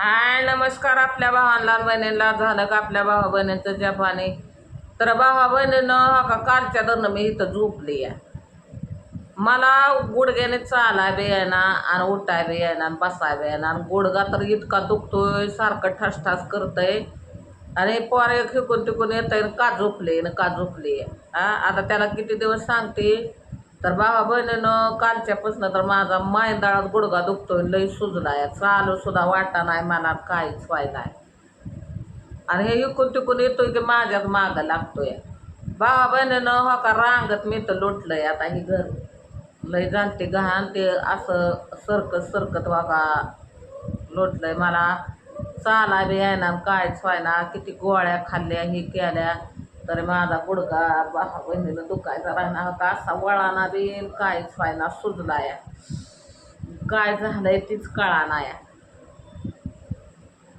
हाय नमस्कार आपल्या भावांना बहिणीला झालं का आपल्या भावा बहिणीचं जपानी तर भावा बहिणीनं हा का कालच्या दरनं मी इथं झोपली आहे. मला गुडघ्याने चालाय बी येणार आणि उठाय बी येणार बसाय बी येणार आणि गुडघा तर इतका दुखतोय सारखं ठसठास करतंय. आणि पोरे खिकून तिकून येत आणि का झोपले न का झोपले हा आता त्याला किती दिवस सांगते? तर भावा बहिणीनं कालच्यापासून तर माझा मायदाळात गुडघा दुखतोय लई सुजलाय. चालू सुद्धा वाटा नाही मला काहीच व्हायला आहे आणि हे इकून तिकून येतोय की माझ्याच मागं लागतोय. भावा बहिणीनं हो का रांगत मी तर लोटलंय आता ही घर. लय जाणते घाण ते असं सरकत सरकत हो वागा लोटलंय मला. चाला बी आहे ना कायच व्हायना किती गोळ्या खाल्ल्या हे केल्या. तरी माझा गुडघा भावा बहिणीनं दुखायचा राहणार होता असा वळाना बी कायच व्हायना सुजलाय. काय झालंय तीच कळाना या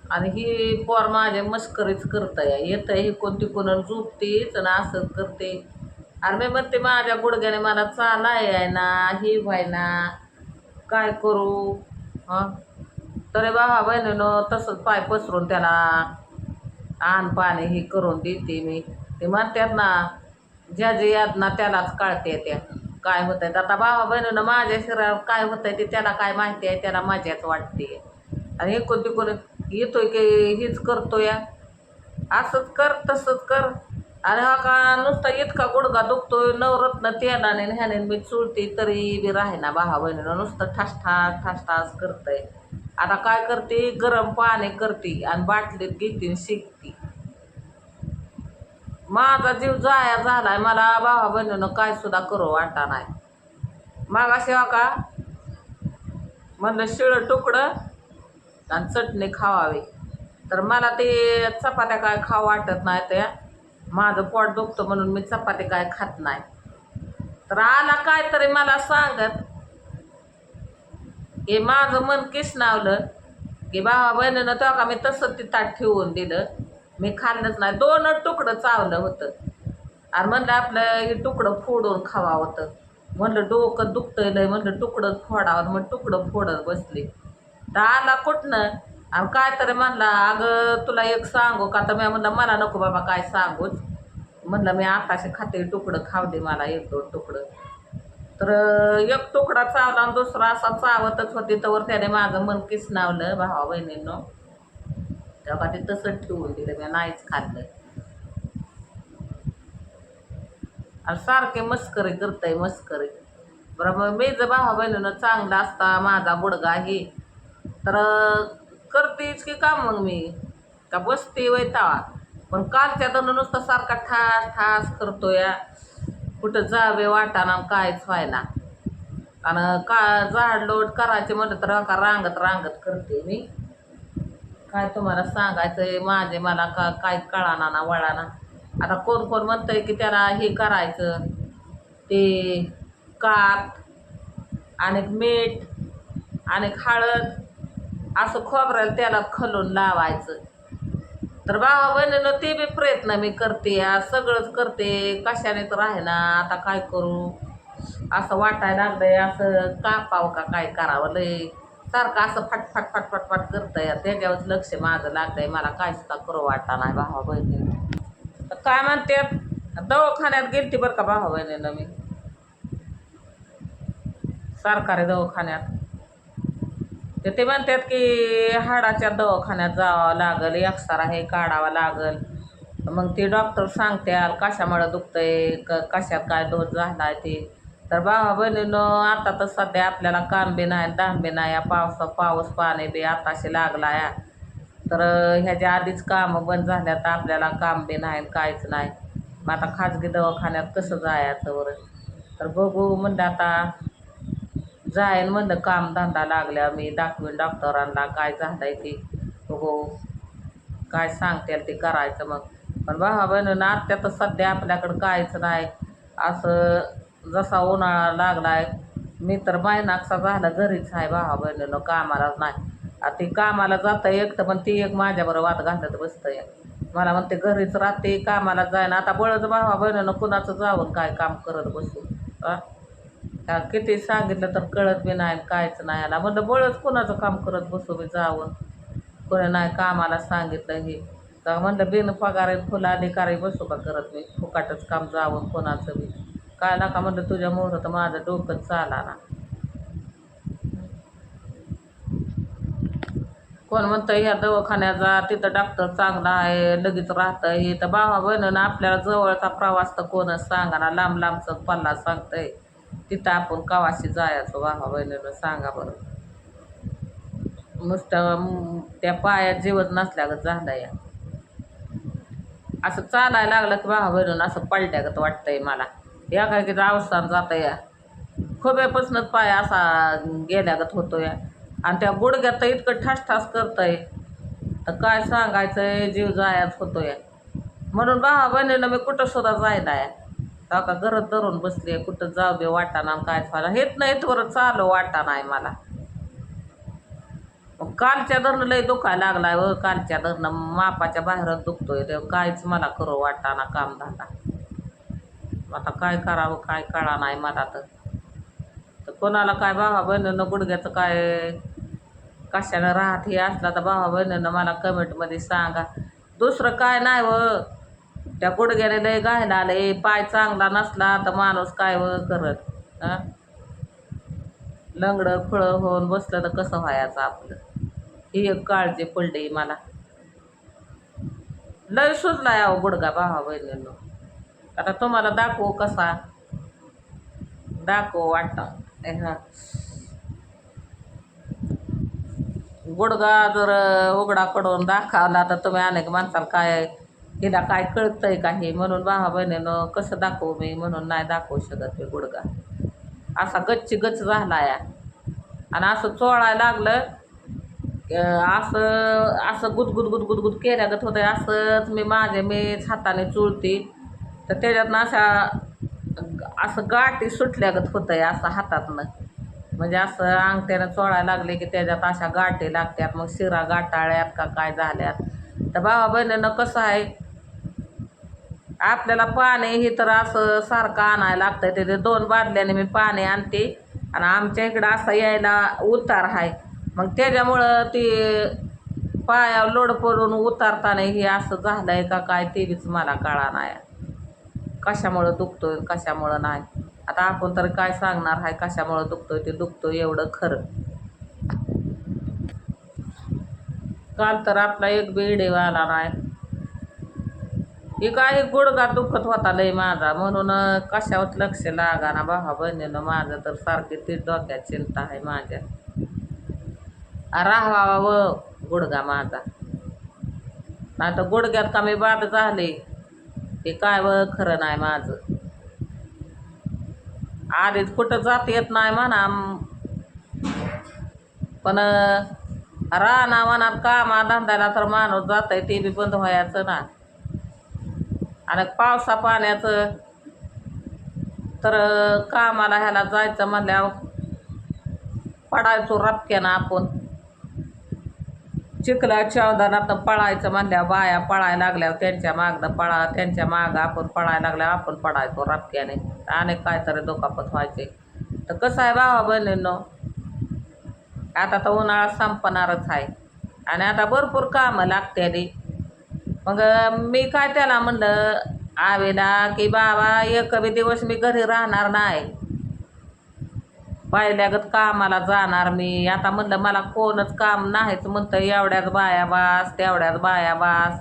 आणि ही पोर माझे मस्करीच करतंय. येतं ही कोणती कोण झोपतीच आणि असं करते. अरे मी म्हणते माझ्या गुडघ्याने मला चालाय आहे ना ही व्हायना. काय करू? हं? तरी बाबा बहिणीनं तसंच पाय पसरून त्याला आण पाणी हे करून देते मी. ते म्हणतात ना ज्या जे यातना त्यालाच कळते त्या काय होत आहे आता भावा बहिणीनं माझ्या शरीरावर काय होत आहे ते त्याला काय माहिती आहे? त्याला माझ्याच वाटते. आणि इकून तिकून येतोय की हीच करतोय? असंच कर तसंच कर. आणि हा का नुसता इतका गुडघा दुखतोय नवरत्न तेलाने ह्याने मी चुळते तरी बी राहीना भावा बहिणीनं. नुसतं ठासठास ठासठास करतंय. आता काय करते? गरम पाणी करते आणि बाटलीत घेते शिकते. माझा जीव जाया झालाय मला भावा बहिणीनं काय सुद्धा करू वाटा नाही. मागाशी हा का? म्हणलं शिळं तुकडं आणि चटणी खावावी. तर मला ते चपात्या काय खाऊ वाटत नाही त्या. माझं पोट दुखतं म्हणून मी चपाती काय खात नाही. तर आला काय तरी मला सांगत. की माझं मन किसनावलं. की भावा बहिणीनं तेव्हा का मी तसं ती ताट ठेवून दिलं. मी खाल्लंच नाही. दोन तुकडं चावलं होतं. आणि म्हणलं आपलं हे तुकडं फोडून खावा होतं. म्हणलं डोकं दुखतंय लय. म्हणलं तुकडं फोडावं. मग तुकडं फोडत बसले. तर आला कुठनं? आणि काय तरी म्हणला अगं तुला एक सांगू का? तर मी म्हणलं मला नको बाबा काय सांगूच. म्हणलं मी आताशे खाते तुकडं खावले मला एक दोन तुकडं. तर एक तुकडा चावला आणि दुसरा असा चावतच होती. तर त्याने माझं मन किसनावलं भावा बहिणींनो तेव्हा ते तसंच ठेवून दिलं मी नाहीच खाल्लं. आणि सारखे मस्करी करताय मस्करी. बरं मी जर भावा बहिणीनं चांगला असता माझा बुडगा हे तर करतेच की काम मग मी? का बसते वैतावा पण कालच्या दण नुसता सारखा ठास ठास करतो या कुठं जावे वाटाना कायच व्हायला आणि का झाड लोट करायचे म्हटलं तर रांगत रांगत करते मी. काय तुम्हाला सांगायचं आहे माझे मला का काय कळाना ना वळाना. आता कोण कोण म्हणतंय की त्याला हे करायचं ते कात आणि मीठ आणि हळद असं खोबऱ्याला त्याला खलून लावायचं. तर बाबा बहिणीनं ते बी प्रयत्न मी करते. सगळंच करते. कशाने तर आहे ना आता काय करू? असं वाटायला लागलंय. असं कापावं का काय करावं लय? सारखं असं फट फटफट फट फट फट करतंय. त्याच्यावरच लक्ष माझं लागतंय. मला काय सुद्धा करू वाटता नाही भावा बहिणी. तर काय म्हणते? दवाखान्यात गेलती बरं का भावा बहिणीनं मी? सरकारी दवाखान्यात. तर ते म्हणतात की हाडाच्या दवाखान्यात जावं लागल एक्सरा हे काढावा लागल. मग ते डॉक्टर सांगते कशामुळं दुखतंय क कशात काय दोष झाला आहे ते? तर भावा बहिणीनं आता तर सध्या आपल्याला काम बी नाही दाम बी नाही. या पावसा पाऊस पाणी बी आताशी लागला या तर ह्याच्या आधीच कामं बंद झाल्या तर आपल्याला काम बी नाही काहीच नाही. मग आता खाजगी दवाखान्यात कसं जायचं बरं? तर बघू म्हणलं आता जाईन म्हणलं कामधंदा लागल्या मी. दाखवीन डॉक्टरांना काय झालंय ते. बघू काय सांगतील ते करायचं मग. पण भावा बहिणीनं आत्या तर सध्या आपल्याकडं काहीच नाही. असं जसा उन्हाळा लागलाय मी तर महिनाकसा झाला घरीच आहे भावा बहिणीनं कामालाच नाही. आता ती कामाला जातं एकटं पण ती एक माझ्याबरोबर वाद घालत बसतंय. मला म्हणते घरीच राहते कामाला जाईन आता बळच भावा बहिणीनं कुणाचं जाऊन काय काम करत बसू? आ? का किती सांगितलं तर कळत बी नाही कायच नाही आला. म्हणलं बळच कुणाचं काम करत बसू मी जाऊन? कोणी नाही कामाला सांगितलं हे. तर म्हणलं बिन पगारे फुला अधिकारी बसू का करत मी फुकाटच काम जावं कोणाचं बी? काय नका म्हणलं तुझ्या मुहूर्त माझं डोकं चाला ना. कोण म्हणतं ह्या दवाखान्यात जा तिथं डॉक्टर चांगला आहे लगेच राहतं हे तर भावा बहिणीनं आपल्याला जवळचा प्रवास तर कोणच सांगा ना लांब लांबचं पल्ला सांगतंय. तिथं आपण कवाशी जायचं भावा बहिणीनं सांगा बरं. नुसतं त्या पायात जेवत नसल्यागत झालं या असं चालायला लागलं की भावा बहिणीनं असं पलट्यागत वाटतंय मला. या काय की अवस्थान जाता या. खोब्यापासूनच पाय असा गेल्यागत होतो या आणि त्या गुडघ्यात तर इतकं ठास ठास करतंय. तर काय सांगायचंय जीव जायच होतो या म्हणून भावा बहिणीनं मी कुठं सुद्धा जायला या काका का धरून बसली आहे कुठं जाऊ बे वाटाना काय व्हायला हेच नाही इथवर चालू वाटाणा आहे मला. मग कालच्या धरणं लय दुखायला लागलाय व कालच्या धरणं मापाच्या बाहेरच दुखतोय. काहीच मला करू वाटाना काम धंदा. आता काय करावं काय कळा नाही मला तर तर कोणाला काय भावा बहिणीनं गुडघ्याचं काय कशानं राहत हे असला तर भावा बहिणीनं मला कमेंटमध्ये सांगा. दुसरं काय नाही व. त्या गुडघ्याने लय गायला आले पाय चांगला नसला तर माणूस काय व करत हं? लंगडं फळं होऊन बसलं तर कसं व्हायचं आपलं? ही एक काळजी पडली मला. लय सुजला यावं गुडघा भावा बहिणीनं. आता तुम्हाला दाखवू कसा? दाखवू वाटतं. गुडगा जर उघडा पडून दाखवला तर तुम्ही अनेक माणसाला काय हिला काय कळतंय काही म्हणून भावा बहिणीनं कसं दाखवू मी? म्हणून नाही दाखवू शकत मी गुडगा असा गच्ची गच्च झाला या. आणि असं चोळायला लागलं असं असं गुदगुद गुदगुद गुद केल्यागत होतं असंच मी माझे मीच हाताने चुळते. तर त्याच्यातनं अशा असं गाठी सुटल्यागत होतं आहे असं हातातनं. म्हणजे असं अंगठ्यानं चोळायला लागले की त्याच्यात अशा गाठी लागतात मग शिरा गाठाळ्यात का काय झाल्यात. तर भावा बहिणीनं कसं आहे आपल्याला पाणी हे तर असं सारखं आणायला लागतं ते दोन बादल्याने मी पाणी आणते आणि आमच्या इकडं असं यायला उतार आहे. मग त्याच्यामुळं ती पायावर लोड पडून उतारताना हे असं झालं आहे का काय ते बीच मला कळा नाही. कशामुळं दुखतोय कशामुळं नाही. आता आपण तर काय सांगणार आहे कशामुळं दुखतोय ते दुखतोय एवढं खरं. काल तर आपला एक बी आला नाही. एक काही गुडघा दुखत होता लय माझा. म्हणून कशावर लक्ष लागा ना भावा बहिणीनं माझं तर सारखी ती डोक्यात चिंता आहे माझ्या. राहावा व गुडघा माझा. नाही तर गुडघ्यात कमी बाद झाले. ते काय बघ खरं नाही माझं. आधीच कुठं जात येत नाही म्हणा पण राहणार म्हणा कामा धंद्याला तर माणूस जात आहे ते बी बंद व्हायचं ना. आणि पावसा पाण्याचं तर कामाला ह्याला जायचं म्हणल्यावर पडायचो रपक्यानं आपण. चिखला चौदानात पळायचं म्हणल्यावर बाया पळायला लागल्या त्यांच्या मागनं पळा त्यांच्या मागं आपण पळायला लागल्यावर आपण पळायचो राबक्याने अनेक काहीतरी दुखापत व्हायचे. तर कसं आहे भावा बहिणींनो? आता तर उन्हाळा संपणारच आहे. आणि आता भरपूर कामं लागते मग मी काय त्याला म्हणलं आवेला की बाबा एक बी दिवस मी घरी राहणार नाही. पाहिल्यागत कामाला जाणार मी. आता म्हणलं मला कोणच काम नाहीच म्हणतं एवढ्याच बाया बास तेवढ्याच बाया बास.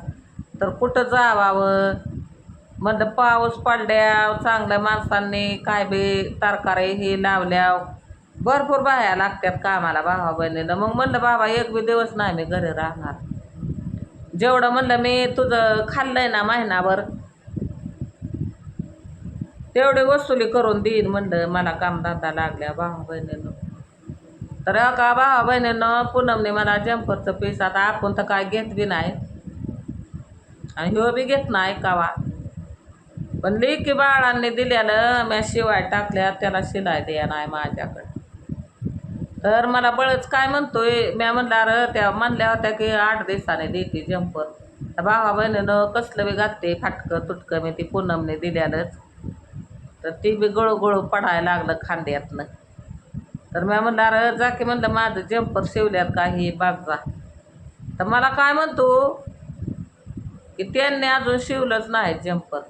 तर कुठं जावावं? म्हणलं पाऊस पडल्या चांगल्या माणसांनी काय बी तरकारी हे लावल्या भरपूर बाया लागतात कामाला भावा बहिणीनं. मग म्हणलं बाबा एक बी दिवस नाही मी घरी राहणार. जेवढं म्हणलं मी तुझं खाल्लंय ना महिनाभर तेवढी वसुली करून देईन म्हणलं मला कामधंदा लागल्या भावा बहिणीनं. तर का भावा बहिणीनं पूनमने मला जम्परचं पीस आता आपण तर काय घेत बी नाही. आणि ह्यो बी घेत नाही कावा पण लेकी बाळांनी दिल्यानं म्या शिवाय टाकल्या त्याला शिलाय द्या नाही माझ्याकडं. तर मला बळच काय म्हणतोय म्या म्हणला अरे त्या म्हणल्या होत्या की आठ दिवसाने देते जम्पर तर भावा बहिणीनं कसलं बी घातते फाटकं तुटकं मी ती पूनमने दिल्यानंच. तर ती बी गळू गळू पडायला लागलं खांद्यातनं. तर म्या म्हणलं अरे जा की म्हणलं माझं जम्पर शिवल्यात काही हे जा. तर मला काय म्हणतो की त्यांनी अजून शिवलंच नाही जम्पर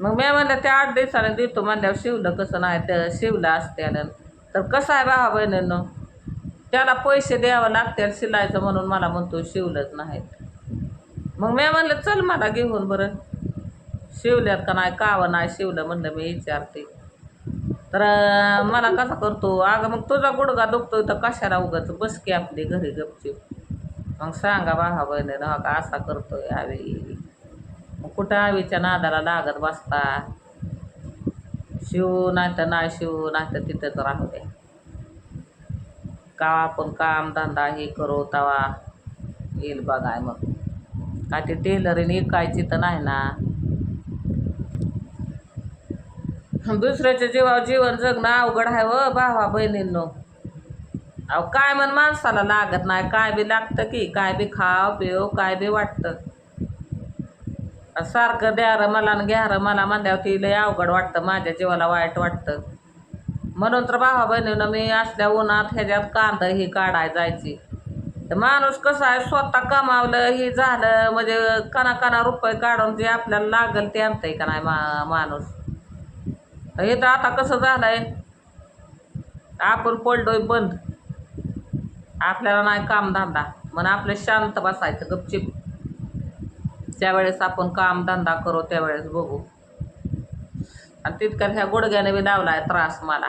मग मी म्हणलं त्या आठ दिवसाने देतो म्हणल्यावर शिवलं कसं नाही तर शिवलं असत्यानं. तर कसं आहे भावा बहिणीनं त्याला पैसे द्यावं लागतील शिलायचं म्हणून मला म्हणतो शिवलंच नाहीत. मग मी म्हणलं चल मला घेऊन बरं. शिवल्यात का नाही कावं नाही शिवलं म्हणलं मी विचारते. तर मला कसा करतो? अगं मग तुझा गुडगा दुखतोय तर कशाला उगाच? बस की आपली घरी गपची मग सांगा भावा बहिणीनं हा का असा करतोय आवी? मग कुठं आवीच्या नादाला लागत बसता? शिव नाही तर नाही शिव नाही तर तिथंच राहू दे. का आपण काम धंदा हे करू तवा? येईल बघाय मग. काय ते टेलरीन इकायची तर नाही ना? दुसऱ्याच्या जीवावर जीवन जगणं अवघड आहे व भावा बहिणींनो. अहो काय म्हण माणसाला लागत नाही काय बी लागतं की काय बी खाव पिव काय बी वाटतं. सारखं द्या रं मला न घ्या मला म्हणल्यावर ती लय अवघड वाटतं माझ्या जीवाला वाईट वाटतं. म्हणून तर भावा बहिणीनं मी असल्या उन्हात ह्याच्यात कांदा ही काढाय जायची. तर माणूस कसं आहे स्वतः कमावलं हे झालं म्हणजे कना कना रुपये काढून जे आपल्याला लागल ते आणतंय का नाही मा माणूस? हे तर आता कसं झालं आहे आपण पडलोय बंद. आपल्याला नाही कामधंदा मग आपलं शांत बसायचं गपचिप. ज्यावेळेस आपण कामधंदा करू त्यावेळेस बघू. आणि तितक्यात ह्या गुडघ्याने बी लावलाय त्रास मला.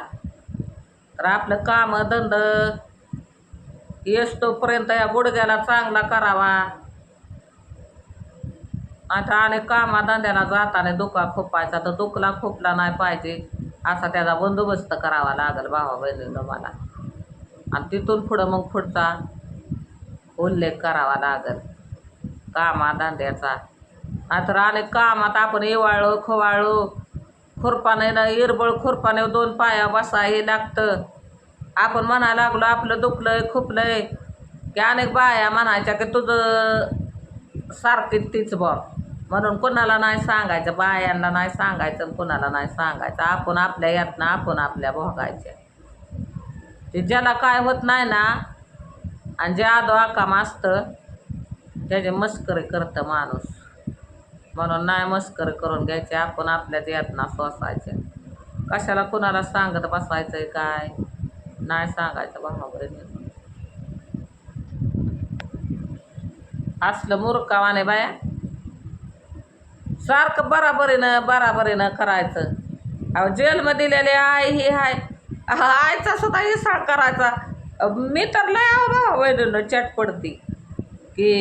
तर आपलं काम धंद येस तोपर्यंत या गुडघ्याला चांगला करावा. आता आणि कामा धंद्याला जाताना दुखा खोपायचा तर दुखला खोपला नाही पाहिजे. असा त्याचा बंदोबस्त करावा लागेल भावा बहिणीनं मला. आणि तिथून पुढं मग पुढचा उल्लेख करावा लागेल. कामा धंद्याचा आता अनेक कामात आपण इवाळू खवाळू खुरपाने ना इरबळ खुरपाने दोन पाया बसा हे लागतं. आपण म्हणायला लागलो आपलं दुखलंय खुपलंय. की अनेक बाया म्हणायच्या की तुझं सारखी तीच बॉ म्हणून कोणाला नाही सांगायचं बायांना नाही सांगायचं कोणाला नाही सांगायचं. आपण आपल्या यातनं आपण आपल्या भोगायच्या ते ज्याला काय होत नाही ना आणि जे आदो आकाम असतं त्याचे मस्करी करतं माणूस. म्हणून नाही मस्करी करून घ्यायचे आपण आपल्याच यातना सोसायचे. कशाला कुणाला सांगत बसायचंय काय? नाही सांगायचं भावाबरोबर असलं मुरकावाने बाया. सारखं बराबरीनं बराबरीनं करायचं. अहो जेलमध्ये दिलेले आय ही हाय. आयचा सुद्धा हिसाळ करायचा. मी तर लय अहो भावा बहिणीनं चट पडती की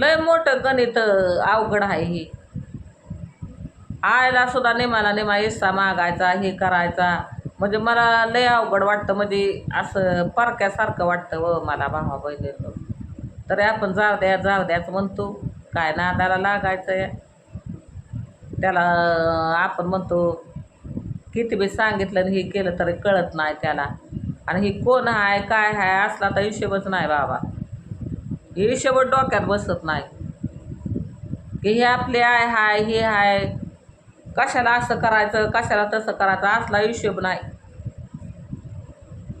लय मोठं गणित अवघड आहे ही. आयला सुद्धा नेमाला नेमा हिस्सा मागायचा हे करायचा. म्हणजे मला लय अवघड वाटतं म्हणजे असं परक्यासारखं वाटतं व मला भावा बहिणीनं तरी आपण जाऊ द्या जाऊ द्याच म्हणतो. काय नादाला लागायचं या. त्याला आपण म्हणतो किती बी सांगितलं आणि हे केलं तरी कळत नाही त्याला. आणि हे कोण आहे काय आहे असला तर हिशेबच नाही बाबा. हे हिशोब डोक्यात बसत नाही. की हे आपले आहे हाय हे आहे कशाला असं करायचं कशाला तसं करायचं असला हिशेब नाही.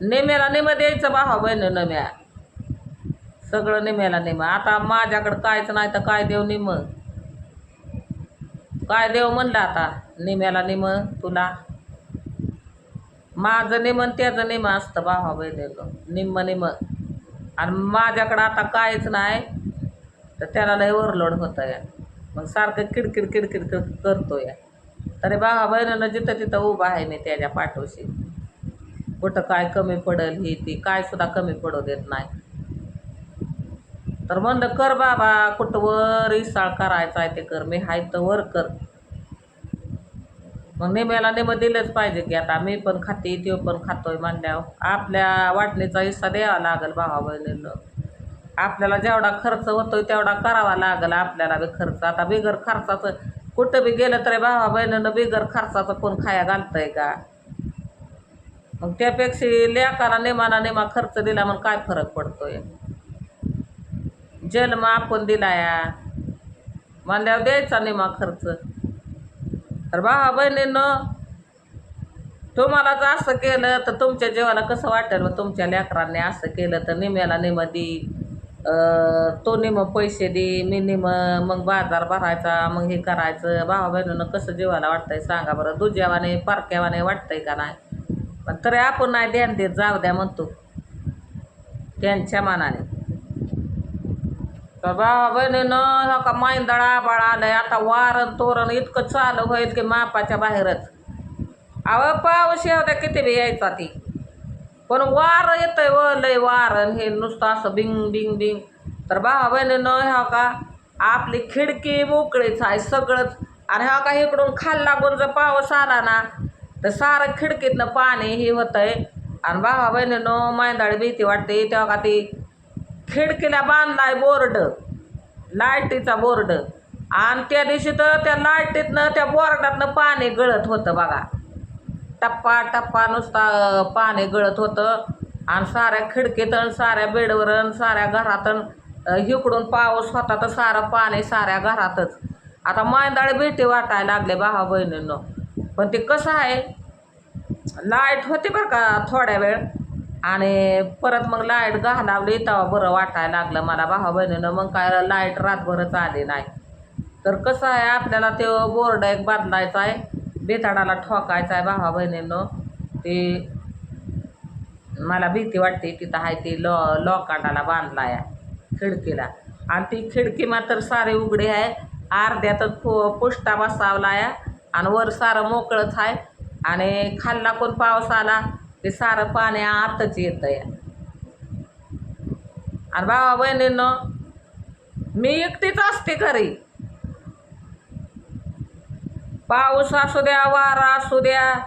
नेम्याला नेमं द्यायचं भावा बहिण नम्या. सगळं निम्याला नेम आता माझ्याकडं कायच नाही तर काय देऊ निम काय देव म्हणलं आता? निम्याला निम तुला? माझं निमन त्याचं निम असतं भावा बहिणीचं निम्म निम आणि माझ्याकडं आता काहीच नाही तर त्याला लय ओरलोड होतं या. मग सारखं किडकिड किडकिड किड करतो या. तरी भावा बहिणीनं जिथं तिथं उभं आहे मी त्याच्या पाठोशी. कुठं काय कमी पडेल ही ती काय सुद्धा कमी पडू देत नाही. तर म्हणलं कर बाबा कुठवर इसाळ करायचा आहे ते कर मी हाय तर वर कर. मग नेम्याला नेमं दिलंच पाहिजे की आता मी पण खाते तो पण खातोय म्हणल्यावर आपल्या वाटणीचा हिस्सा द्यावा लागेल भावा बहिणीनं. आपल्याला जेवढा खर्च होतोय तेवढा करावा लागेल आपल्याला बी खर्च. आता बिगर खर्चाचं कुठं बी गेलं तरी भावा बहिणीनं बिगर खर्चाचं कोण खाया घालतंय का? मग त्यापेक्षा लेकाला नेमाना नेमा खर्च दिला मग काय फरक पडतोय? जन्म आपण दिलाया. म्हणल्यावर द्यायचा निमा खर्च. तर भावा बहिणीनं तुम्हाला जर असं केलं तर तुमच्या जीवाला कसं वाटेल? तुमच्या लेकरांनी असं केलं तर निम्याला निम दी. तो निम पैसे दे मी निम मग बाजार भरायचा मग हे करायचं. भावा बहिणीनं कसं जीवाला वाटतंय सांगा बरं. दुजावाने पारक्यावाने वाटतंय का नाही? पण तरी आपण नाही ध्यान देत जाऊ द्या म्हणतो. त्यांच्या मनाने. तर भावा बहिणीनं हो का मांदळा बाळा आलंय आता वारण तोरण इतकं चालू होईल की मापाच्या बाहेरच. अव पाऊस येऊ किती बी यायचा ती. पण वार येतंय व लय वारण हे नुसतं असं बिंग बिंग बिंग. तर भावा बहिणीनं ह्या का आपली खिडकी मोकळीच आहे सगळंच. आणि ह्या का इकडून खाल्ला पण जर पाऊस आला ना तर सारं खिडकीतनं पाणी हे होतंय. आणि भावा बहिणीनं मांदाळी भीती वाटते. तेव्हा का ती खिडकीला बांधलाय बोर्ड. लाईटीचा बोर्ड. आणि त्या दिवशी तर त्या लाईटीतनं त्या बोर्डातनं पाणी गळत होतं बघा. टप्पा टप्पा नुसता पाणी गळत होतं. आणि साऱ्या खिडकीत साऱ्या बेडवर साऱ्या घरात इकडून पाऊस होता तर सारं पाणी साऱ्या घरातच. आता मांदाळ भेटी वाटायला लागले भावा बहिणींनो. पण ते कसं आहे? लाइट होती बरं का थोड्या वेळ? आणि परत मग लाइट घालावली तेव्हा बरं वाटायला लागलं मला. भावा बहिणीनं मग काय लाइट रातभरच आली नाही. तर कसं आहे आपल्याला ते बोर्ड एक बदलायचा आहे. बेताडाला ठोकायचा आहे भावा बहिणीनं. ते मला भीती वाटते तिथं आहे ती लॉ लॉकाटाला बांधला आहे खिडकीला. आणि ती खिडकी मात्र सारी उघडी आहे. अर्ध्यातच पु पुष्टा बसावला आहे आणि वर सारं मोकळंच आहे. आणि खाल्ला कोण पाऊस आला ते सारं पाणी आतच येतं या आणि भावा बहिणीनं मी एकटीच असते घरी पाऊस असू द्या वारा असू द्या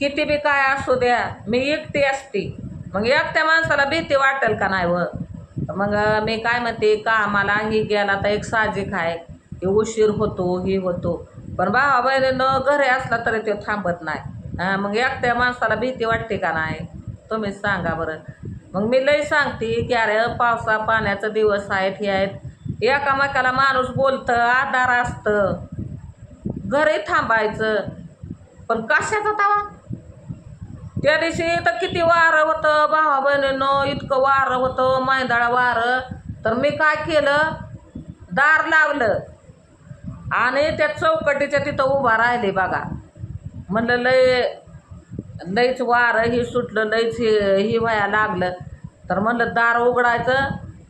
किती बी काय असू द्या मी एकटी असते. मग एकट्या माणसाला भीती वाटेल का नाही व? मग मी काय म्हणते कामाला ही गेला तर एक साहजिक आहे. की उशीर होतो ही होतो. पण भावा बहिणीनं घरी असला तरी ते थांबत नाही. हां मग एकट्या माणसाला भीती वाटते का नाही? तुम्हीच सांगा बरं. मग मी लई सांगते की अरे पावसा पाण्याचं दिवस आहेत हे आहेत. एकामेकाला माणूस बोलतं आधार असतं. घरी थांबायचं. पण कशाचा तवा? त्या दिवशी तर किती वारं होतं भावा बहिणीनं इतकं वारं होतं मैदाळा वारं. तर मी काय केलं? दार लावलं. आणि त्या चौकटीच्या तिथं उभा राहिले बघा. म्हणलं लय लईच वारं ही सुटलं लईच हे ही व्हायला लागलं. तर म्हणलं दार उघडायचं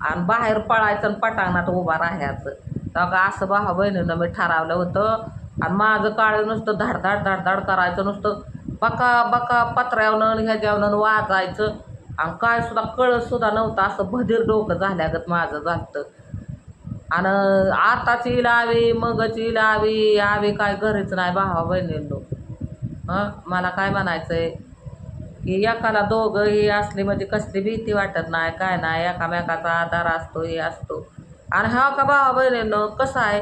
आणि बाहेर पळायचं आणि पटांगणात उभा राहायचं. तर का असं भावा बहिणीनं मी ठरवलं होतं. आणि माझं काळं नुसतं धाडधाड धाडधाड करायचं नुसतं बका बका पत्र्यावनं ह्याच्यावनं वाजायचं. आणि काय सुद्धा कळतसुद्धा नव्हतं असं भदीर डोकं झाल्यागत माझं झालं आणि आताची लावी मगची लावी आवी काय घरीच नाही भावा बहिणींनो. हं? मला काय म्हणायचं आहे की एकाला दोघं ही असली म्हणजे कसली भीती वाटत नाही काय नाही एकामेकाचा आधार असतो हे असतो. आणि हा का भावा बहिणीनं कसं आहे?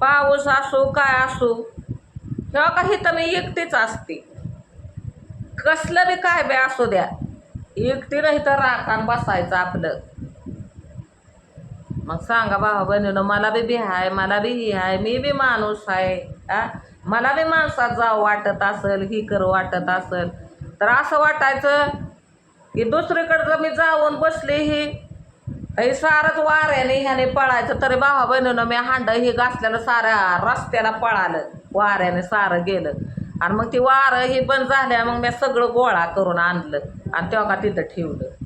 पाऊस असो काय असो ह्या का तर मी एकटीच असते? कसलं बी काय बी असू द्या. एकटी नाही तर राखान बसायचं आपलं. मग सांगा भावा बहिणीनं मला बी बी आहे मला बी ही आहे मी बी माणूस आहे आ मला बी माणसात जावं वाटत असेल ही कर वाटत असेल. तर असं वाटायचं की दुसरीकडं मी जाऊन बसले ही. हे सारंच वाऱ्याने ह्याने पळायचं तरी भावा बहिणीनं मी हांड हे घासलेलं साऱ्या रस्त्याला पळालं वाऱ्याने सारं गेलं. आणि मग ती वारं ही बंद झाल्या मग मी सगळं गोळा करून आणलं आणि तेव्हा तिथं ठेवलं.